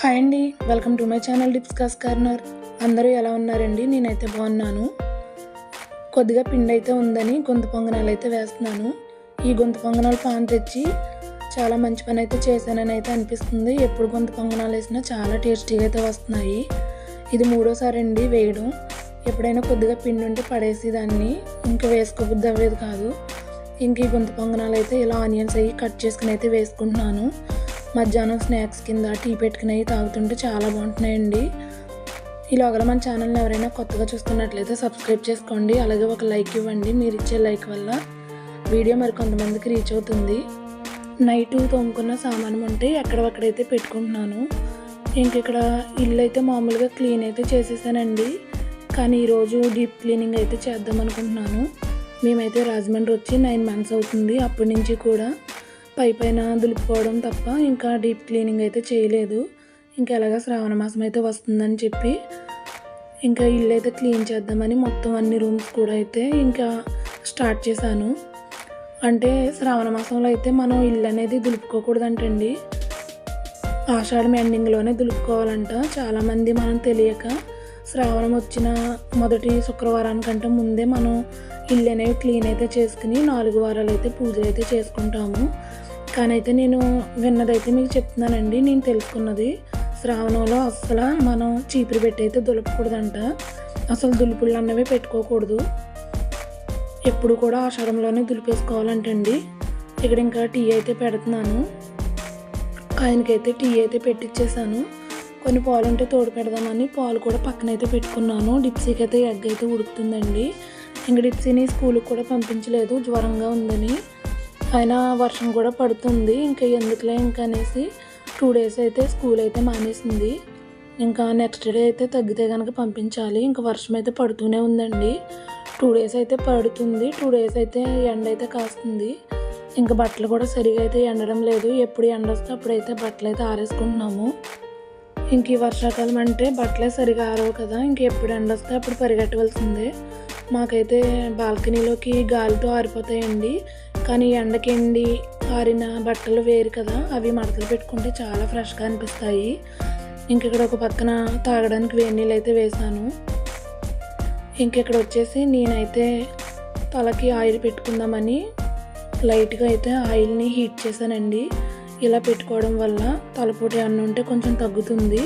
Hi అండి welcome to my channel డిప్స్కాస్ corner. అందరూ ఎలా ఉన్నారండి? నేనైతే బాగున్నాను. కొద్దిగా పిండి అయితే ఉందని గొంతు పొంగనాలు అయితే వేస్తున్నాను. ఈ గొంతు పొంగనాలు పాన్ తెచ్చి చాలా మంచి పని అయితే చేశానని అయితే అనిపిస్తుంది. ఎప్పుడు గొంతు పొంగనాలు వేసినా చాలా టేస్టీగా అయితే వస్తున్నాయి. ఇది మూడోసారి అండి వేయడం. ఎప్పుడైనా కొద్దిగా పిండి ఉంటే పడేసి దాన్ని ఇంకా వేసుకోబుద్ది అవ్వేది కాదు. ఇంక ఈ గొంత పొంగనాలు అయితే ఇలా ఆనియన్స్ అవి కట్ చేసుకుని అయితే వేసుకుంటున్నాను. మధ్యాహ్నం స్నాక్స్ కింద టీ పెట్టుకుని అవి తాగుతుంటే చాలా బాగుంటున్నాయండి. ఈలోగల మన ఛానల్ని ఎవరైనా కొత్తగా చూస్తున్నట్లయితే సబ్స్క్రైబ్ చేసుకోండి. అలాగే ఒక లైక్ ఇవ్వండి. మీరు ఇచ్చే లైక్ వల్ల వీడియో మరి కొంతమందికి రీచ్ అవుతుంది. నైట్ తోముకున్న సామానం ఉంటే ఎక్కడవక్కడైతే పెట్టుకుంటున్నాను. ఇంక ఇక్కడ ఇల్లు అయితే మామూలుగా క్లీన్ అయితే చేసేసానండి. కానీ ఈరోజు డీప్ క్లీనింగ్ అయితే చేద్దాం అనుకుంటున్నాను మేమైతే రాజమండ్రి వచ్చి నైన్ మంత్స్ అవుతుంది. అప్పటి నుంచి కూడా పై పైన దులుపుకోవడం తప్ప ఇంకా డీప్ క్లీనింగ్ అయితే చేయలేదు. ఇంకా ఎలాగా శ్రావణ మాసం అయితే వస్తుందని చెప్పి ఇంకా ఇల్లు అయితే క్లీన్ చేద్దామని మొత్తం అన్ని రూమ్స్ కూడా అయితే ఇంకా స్టార్ట్ చేశాను. అంటే శ్రావణ మాసంలో అయితే మనం ఇల్లు అనేది దులుపుకోకూడదంటండి. ఆషాఢం ఎండింగ్లోనే దులుపుకోవాలంట. చాలామంది మనం తెలియక శ్రావణం వచ్చిన మొదటి శుక్రవారానికంటే ముందే మనం ఇల్లు అనేవి క్లీన్ అయితే చేసుకుని నాలుగు వారాలు అయితే పూజలు అయితే చేసుకుంటాము. కానైతే నేను విన్నదైతే మీకు చెప్తున్నానండి. నేను తెలుసుకున్నది శ్రావణంలో అస్సలు మనం చీపురు పెట్టి అయితే దులపకూడదంట. అసలు దులుపుళ్ళు అన్నవి పెట్టుకోకూడదు. ఎప్పుడు కూడా ఆషాఢంలోనే దులిపేసుకోవాలంటండి. ఇక్కడ ఇంకా టీ అయితే పెడుతున్నాను. ఆయనకైతే టీ అయితే పెట్టించేసాను కొన్ని పాలు ఉంటే తోడు పెడదామని పాలు కూడా పక్కన అయితే పెట్టుకున్నాను. డిప్సీకి అయితే ఎగ్ అయితే ఉడుకుతుందండి. ఇంకా డిప్సీని స్కూల్కి కూడా పంపించలేదు. జ్వరంగా ఉందని. అయినా వర్షం కూడా పడుతుంది. ఇంకా ఎందుకులే ఇంకా అనేసి టూ డేస్ అయితే స్కూల్ అయితే మానేసింది. ఇంకా నెక్స్ట్ డే అయితే తగ్గితే కనుక పంపించాలి. ఇంకా వర్షం అయితే పడుతూనే ఉందండి. టూ డేస్ అయితే పడుతుంది. టూ డేస్ అయితే ఎండ అయితే కాస్తుంది. ఇంకా బట్టలు కూడా సరిగా అయితే ఎండడం లేదు. ఎప్పుడు ఎండ వస్తే అప్పుడైతే బట్టలు అయితే ఆరేసుకుంటున్నాము. ఇంక ఈ వర్షాకాలం అంటే బట్టలే సరిగా ఆరవు కదా. ఇంక ఎప్పుడు ఎండ వస్తే అప్పుడు పరిగెట్టవలసిందే. మాకైతే బాల్కనీలోకి గాలితో ఆరిపోతాయండి. కానీ ఎండకి ఎండి ఆరిన బట్టలు వేరు కదా అవి మడతలు పెట్టుకుంటే చాలా ఫ్రెష్గా అనిపిస్తాయి. ఇంక ఇక్కడ ఒక పక్కన తాగడానికి వేడి నీళ్ళు అయితే వేసాను ఇంక ఇక్కడ వచ్చేసి నేనైతే తలకి ఆయిల్ పెట్టుకుందామని లైట్గా అయితే ఆయిల్ని హీట్ చేశానండి. ఇలా పెట్టుకోవడం వల్ల తలపోటు అన్న ఉంటే కొంచెం తగ్గుతుంది.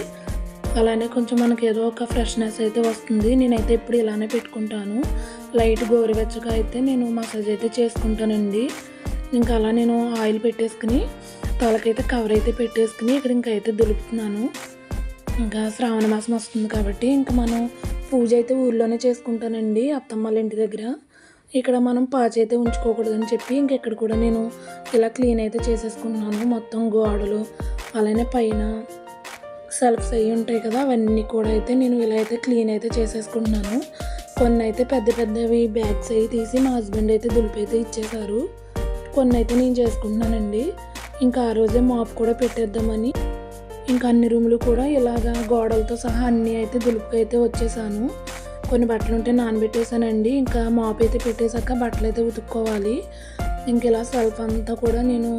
అలానే కొంచెం మనకి ఏదో ఒక ఫ్రెష్నెస్ అయితే వస్తుంది. నేనైతే ఇప్పుడు ఇలానే పెట్టుకుంటాను. లైట్ గోరువెచ్చగా అయితే నేను మసాజ్ అయితే చేసుకుంటానండి. ఇంకా అలా నేను ఆయిల్ పెట్టేసుకుని తలకైతే కవర్ అయితే పెట్టేసుకుని ఇక్కడ ఇంకైతే అయితే దులుపుతున్నాను. ఇంకా శ్రావణ మాసం వస్తుంది కాబట్టి ఇంకా మనం పూజ అయితే ఊర్లోనే చేసుకుంటానండి అత్తమ్మ వాళ్ళ ఇంటి దగ్గర. ఇక్కడ మనం పాచి అయితే ఉంచుకోకూడదని చెప్పి ఇంకెక్కడ కూడా నేను ఇలా క్లీన్ అయితే చేసేసుకుంటున్నాను. మొత్తం గోడలు అలానే పైన సెల్ఫ్స్ అవి ఉంటాయి కదా అవన్నీ కూడా అయితే నేను ఇలా అయితే క్లీన్ అయితే చేసేసుకుంటున్నాను. కొన్ని అయితే పెద్ద పెద్దవి బ్యాగ్స్ అవి తీసి మా హస్బెండ్ అయితే దులిపైతే ఇచ్చేశారు. కొన్ని అయితే నేను చేసుకుంటున్నానండి. ఇంకా ఆ రోజే మాప్ కూడా పెట్టేద్దామని ఇంకా అన్ని రూములు కూడా ఇలాగా గోడలతో సహా అన్నీ అయితే దులుపుకు అయితే వచ్చేసాను. కొన్ని బట్టలు ఉంటే నానబెట్టేశానండి. ఇంకా మాప్ అయితే పెట్టేశాక బట్టలు అయితే ఉతుక్కోవాలి. ఇంక ఇలా సెల్ఫ్ అంతా కూడా నేను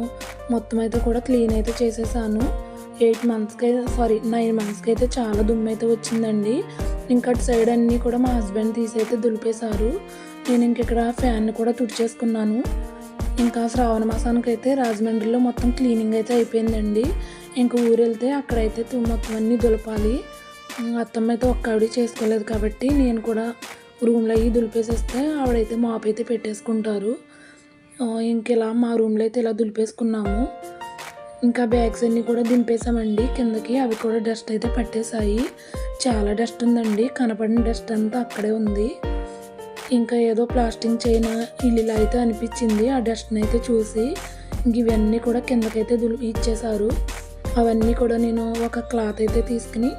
మొత్తం అయితే కూడా క్లీన్ అయితే చేసేసాను. ఎయిట్ మంత్స్కి సారీ నైన్ మంత్స్కి అయితే చాలా దుమ్ము అయితే వచ్చిందండి. ఇంకా అటు సైడ్ అన్నీ కూడా మా హస్బెండ్ తీసి అయితే దులిపేశారు. నేను ఇంక ఇక్కడ ఫ్యాన్ కూడా తుడిచేసుకున్నాను. ఇంకా శ్రావణ మాసానికి అయితే రాజమండ్రిలో మొత్తం క్లీనింగ్ అయితే అయిపోయిందండి. ఇంకా ఊరు వెళ్తే అక్కడైతే మొత్తం అన్నీ దులపాలి. అత్తమ్మ అయితే ఒక్క ఆవిడ చేసుకోలేదు కాబట్టి నేను కూడా రూమ్లో అయ్యి దులిపేసేస్తే ఆవిడైతే మాపైతే అయితే పెట్టేసుకుంటారు. ఇంకెలా ఇంక ఇలా మా రూమ్లో అయితే ఇలా దులిపేసుకున్నాము. ఇంకా బ్యాగ్స్ అన్నీ కూడా దింపేసామండి కిందకి అవి కూడా డస్ట్ అయితే పట్టేశాయి. చాలా డస్ట్ ఉందండి. కనపడిన డస్ట్ అంతా అక్కడే ఉంది. ఇంకా ఏదో ప్లాస్టింగ్ చైన్ ఇల్లులా అయితే అనిపించింది. ఆ డస్ట్ని అయితే చూసి ఇంక ఇవన్నీ కూడా కిందకైతే దులు ఇచ్చేశారు. అవన్నీ కూడా నేను ఒక క్లాత్ అయితే తీసుకుని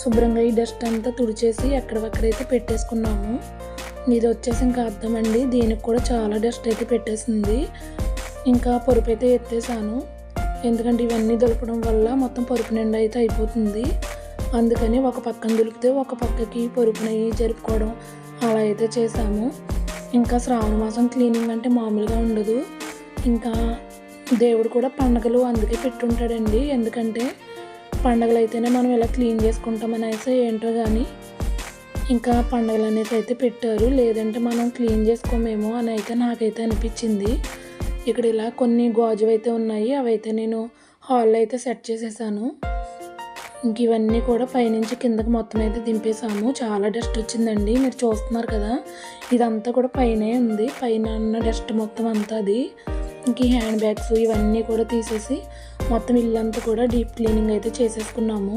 శుభ్రంగా ఈ డస్ట్ అంతా తుడిచేసి ఎక్కడెక్కడైతే పెట్టేసుకున్నాము. ఇది వచ్చేసి ఇంకా అర్థమండి దీనికి కూడా చాలా డస్ట్ అయితే పెట్టేసింది. ఇంకా పొరుపు అయితే ఎత్తేసాను ఎందుకంటే ఇవన్నీ దులపడం వల్ల మొత్తం పరుపు నిండా అయితే అయిపోతుంది. అందుకని ఒక పక్కన దులిపితే ఒక పక్కకి పరుపునవి జరుపుకోవడం అలా అయితే చేసాము ఇంకా శ్రావణ మాసం క్లీనింగ్ అంటే మామూలుగా ఉండదు. ఇంకా దేవుడు కూడా పండగలు అందుకే పెట్టుంటాడండి. ఎందుకంటే పండగలు అయితేనే మనం ఇలా క్లీన్ చేసుకుంటాం అనేసి ఏంటో కానీ ఇంకా పండగలు అనేది అయితే పెట్టారు. లేదంటే మనం క్లీన్ చేసుకోమేమో అని అయితే నాకైతే అనిపించింది. ఇక్కడ ఇలా కొన్ని గాజు అయితే ఉన్నాయి. అవైతే నేను హాల్లో అయితే సెట్ చేసేసాను. ఇంక ఇవన్నీ కూడా పైనుంచి కిందకి మొత్తం అయితే దింపేసాము చాలా డస్ట్ వచ్చిందండి. మీరు చూస్తున్నారు కదా ఇదంతా కూడా పైనే ఉంది. పైన ఉన్న డస్ట్ మొత్తం అంతా అది. ఇంక ఈ హ్యాండ్ బ్యాగ్స్ ఇవన్నీ కూడా తీసేసి మొత్తం ఇల్లంతా కూడా డీప్ క్లీనింగ్ అయితే చేసేసుకున్నాము.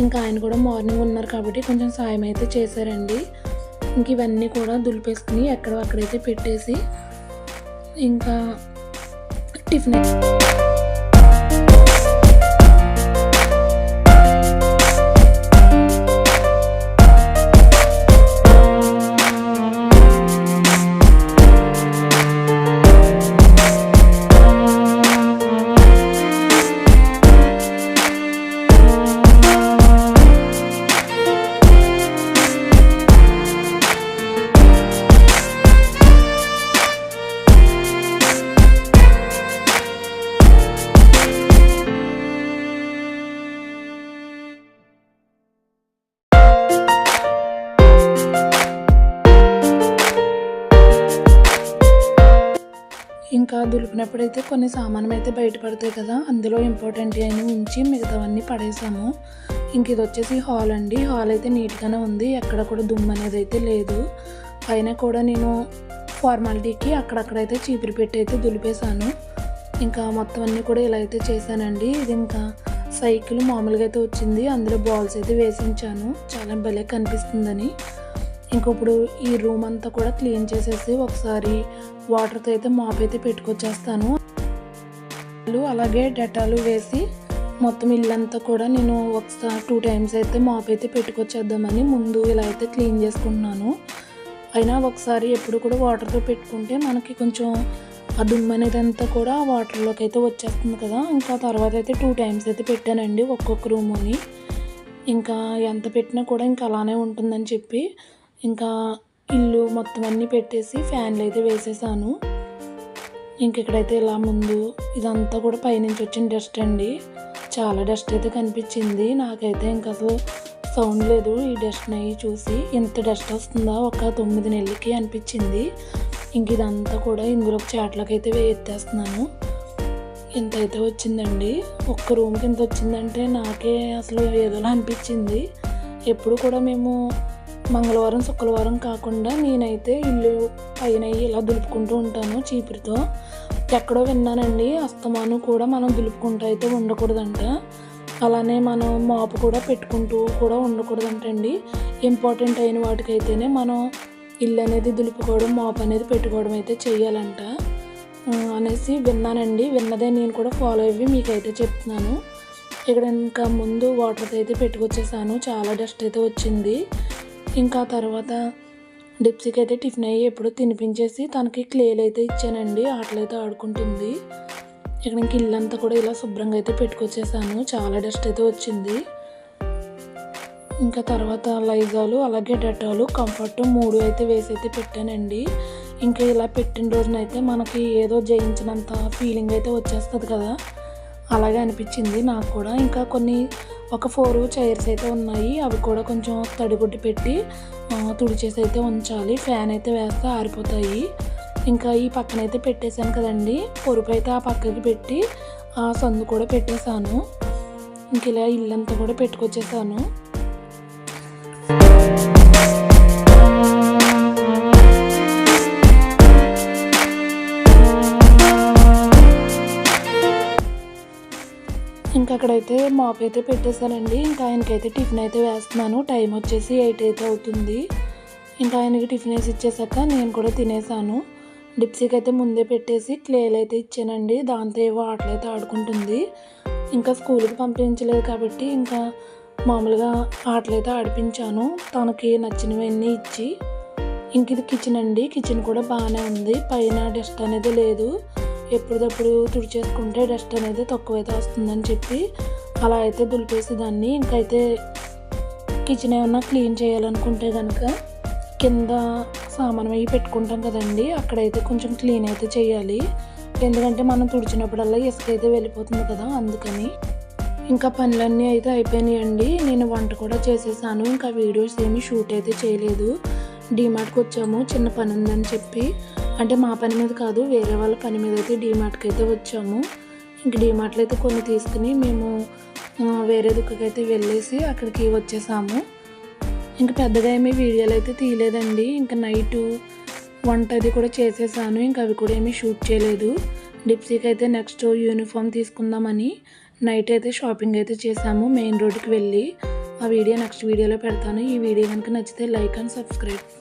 ఇంకా ఆయన కూడా మార్నింగ్ ఉన్నారు కాబట్టి కొంచెం సాయం అయితే చేశారండి. ఇంక ఇవన్నీ కూడా దులిపేసుకుని ఎక్కడో అక్కడైతే పెట్టేసి ఇంకా టిఫిన్ ఇంకా దులిపినప్పుడైతే కొన్ని సామానం అయితే బయటపడతాయి కదా. అందులో ఇంపార్టెంట్ అని ఉంచి మిగతావన్నీ పడేసాము. ఇంక ఇది వచ్చేసి హాల్ అండి. హాల్ అయితే నీట్గానే ఉంది. ఎక్కడ కూడా దుమ్ము అనేది అయితే లేదు. పైన కూడా నేను ఫార్మాలిటీకి అక్కడక్కడైతే చీపురు పెట్టి అయితే దులిపేశాను. ఇంకా మొత్తం అన్నీ కూడా ఇలా అయితే చేశానండి. ఇది ఇంకా సైకిల్ మామూలుగా అయితే వచ్చింది. అందులో బాల్స్ అయితే వేసించాను చాలా భలే కనిపిస్తుందని. ఇంక ఇప్పుడు ఈ రూమ్ అంతా కూడా క్లీన్ చేసేసి ఒకసారి వాటర్తో అయితే మాప్ అయితే పెట్టుకొచ్చేస్తాను. అలాగే డెటాలు వేసి మొత్తం ఇల్లంతా కూడా నేను ఒకసారి టూ టైమ్స్ అయితే మాప్ అయితే పెట్టుకొచ్చేద్దామని ముందు ఇలా అయితే క్లీన్ చేసుకుంటున్నాను. అయినా ఒకసారి ఎప్పుడు కూడా వాటర్తో పెట్టుకుంటే మనకి కొంచెం ఆ దుమ్ము అనేది అంతా కూడా వాటర్లోకి అయితే వచ్చేస్తుంది కదా. ఇంకా తర్వాత అయితే టూ టైమ్స్ అయితే పెట్టానండి ఒక్కొక్క రూముని ఇంకా ఎంత పెట్టినా కూడా ఇంకా అలానే ఉంటుందని చెప్పి ఇంకా ఇల్లు మొత్తం అన్నీ పెట్టేసి ఫ్యాన్లు అయితే వేసేసాను. ఇంక ఇక్కడైతే ఇలా ముందు ఇదంతా కూడా పైనుంచి వచ్చిన డస్ట్ అండి. చాలా డస్ట్ అయితే కనిపించింది. నాకైతే ఇంకా అసలు సౌండ్ లేదు ఈ డస్ట్ని చూసి. ఇంత డస్ట్ వస్తుందా? ఒక తొమ్మిది నెలలకి అనిపించింది. ఇంక ఇదంతా కూడా ఇందులో చాట్లకైతే అయితే ఇంత అయితే వచ్చిందండి? ఒక్క రూమ్కి ఇంత వచ్చిందంటే నాకే అసలు ఏదోలా అనిపించింది. ఎప్పుడు కూడా మేము మంగళవారం శుక్రవారం కాకుండా నేనైతే ఇల్లు పైన ఇలా దులుపుకుంటూ ఉంటాను చీపురుతో. ఎక్కడో విన్నానండి అస్తమాను కూడా మనం దులుపుకుంటూ అయితే ఉండకూడదంట. అలానే మనం మాపు కూడా పెట్టుకుంటూ కూడా ఉండకూడదంటండి. ఇంపార్టెంట్ అయిన వాటికైతేనే మనం ఇల్లు అనేది దులుపుకోవడం మాపు అనేది పెట్టుకోవడం అయితే చేయాలంట అనేసి విన్నానండి. విన్నదే నేను కూడా ఫాలో అయ్యి మీకైతే చెప్తున్నాను. ఇక్కడ ఇంకా ముందు వాటర్ అయితే పెట్టుకొచ్చేసాను. చాలా డస్ట్ అయితే వచ్చింది. ఇంకా తర్వాత డిప్సీకి అయితే టిఫిన్ అయ్యి ఎప్పుడో తినిపించేసి తనకి క్లేలు అయితే ఇచ్చానండి. ఆటలైతే ఆడుకుంటుంది. ఇక్కడ ఇంక ఇల్లంతా కూడా ఇలా శుభ్రంగా అయితే పెట్టుకొచ్చేసాను. చాలా డస్ట్ అయితే వచ్చింది. ఇంకా తర్వాత లైజాలు అలాగే డెటాలు కంఫర్ట్ మూడు అయితే వేసి అయితే పెట్టానండి. ఇంకా ఇలా పెట్టిన రోజునైతే మనకి ఏదో జయించినంత ఫీలింగ్ అయితే వచ్చేస్తుంది కదా. అలాగే అనిపించింది నాకు కూడా. ఇంకా కొన్ని ఒక ఫోర్ చైర్స్ అయితే ఉన్నాయి. అవి కూడా కొంచెం తడిగుడ్డి పెట్టి తుడిచేసి అయితే ఉంచాలి. ఫ్యాన్ అయితే వేస్తే ఆరిపోతాయి. ఇంకా ఈ పక్కన అయితే పెట్టేశాను కదండి. పొరుపు అయితే ఆ పక్కకి పెట్టి ఆ సందు కూడా పెట్టేశాను. ఇంక ఇలా ఇల్లంతా కూడా పెట్టుకొచ్చేసాను అయితే మాప్ అయితే పెట్టేశానండి ఇంకా ఆయనకైతే టిఫిన్ అయితే వేస్తున్నాను. టైం వచ్చేసి ఎయిట్ అయితే అవుతుంది. ఇంకా ఆయనకి టిఫిన్ వేసి ఇచ్చేసాక నేను కూడా తినేసాను డిప్సీకి అయితే ముందే పెట్టేసి క్లేలు అయితే ఇచ్చానండి. దాంతో ఏవో ఆటలైతే ఆడుకుంటుంది. ఇంకా స్కూల్కి పంపించలేదు కాబట్టి ఇంకా మామూలుగా ఆటలైతే ఆడిపించాను. తనకి నచ్చినవన్నీ ఇచ్చి. ఇంక ఇది కిచెన్ అండి. కిచెన్ కూడా బాగానే ఉంది. పైన డస్ట్ అనేది లేదు. ఎప్పుడప్పుడు తుడిచేసుకుంటే డస్ట్ అనేది తక్కువైతే వస్తుందని చెప్పి అలా అయితే దులిపేసి దాన్ని ఇంకైతే కిచెన్ ఏమన్నా క్లీన్ చేయాలనుకుంటే కనుక కింద సామాన్ అవి పెట్టుకుంటాం కదండి అక్కడైతే కొంచెం క్లీన్ అయితే చేయాలి. ఎందుకంటే మనం తుడిచినప్పుడల్లా ఇసుక అయితే వెళ్ళిపోతుంది కదా అందుకని. ఇంకా పనులన్నీ అయితే అయిపోయినాయండి. నేను వంట కూడా చేసేసాను. ఇంకా వీడియోస్ ఏమీ షూట్ అయితే చేయలేదు. డీమార్ట్కి వచ్చాము. చిన్న పని ఉందని చెప్పి అంటే మా పని మీద కాదు వేరే వాళ్ళ పని మీద అయితే డీమార్ట్కి అయితే వచ్చాము. ఇంక డీమార్ట్లో అయితే కొన్ని తీసుకుని మేము వేరే దుక్కకైతే వెళ్ళేసి అక్కడికి వచ్చేసాము. ఇంకా పెద్దగా ఏమీ వీడియోలు అయితే తీయలేదండి. ఇంకా నైట్ వంట అది కూడా చేసేసాను. ఇంకా అవి కూడా ఏమీ షూట్ చేయలేదు. డిప్సీకి అయితే నెక్స్ట్ యూనిఫామ్ తీసుకుందామని నైట్ అయితే షాపింగ్ అయితే చేసాము మెయిన్ రోడ్కి వెళ్ళి. ఆ వీడియో నెక్స్ట్ వీడియోలో పెడతాను. ఈ వీడియో కనుక నచ్చితే లైక్ అండ్ సబ్స్క్రైబ్.